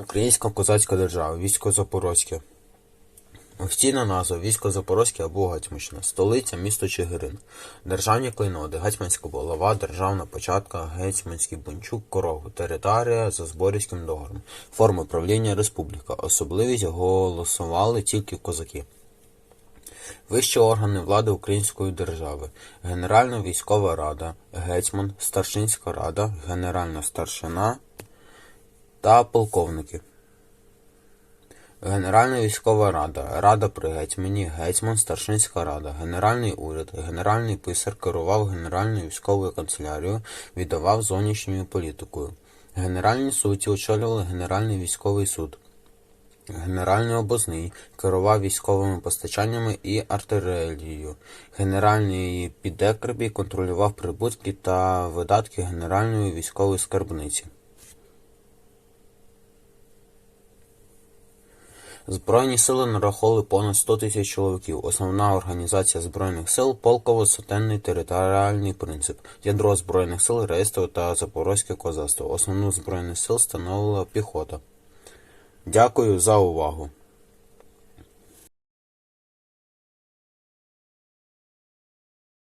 Українська козацька держава, військо Запорозьке. Офіційна назва військо Запорозьке або Гетьманщина, столиця місто Чигирин. Державні клейноди, гетьманська булава, державна початка, гетьманський бунчук, корогу, територія за Зборівським договором. Форма правління республіка. Особливість голосували тільки козаки. Вищі органи влади Української держави. Генеральна військова рада, гетьман, старшинська рада, генеральна старшина та полковники. Генеральна військова рада, рада при гетьмані, гетьман, старшинська рада, генеральний уряд, генеральний писар керував Генеральною військовою канцелярією, віддавав зовнішньою політикою. Генеральні судді очолювали Генеральний військовий суд. Генеральний обозний керував військовими постачаннями і артилерією. Генеральний підекребій контролював прибутки та видатки Генеральної військової скарбниці. Збройні сили нараховували понад 100 тисяч чоловіків. Основна організація збройних сил полково-сотенний територіальний принцип. Ядро збройних сил реєстру та запорозьке козацтво. Основну збройних сил становила піхота. Дякую за увагу.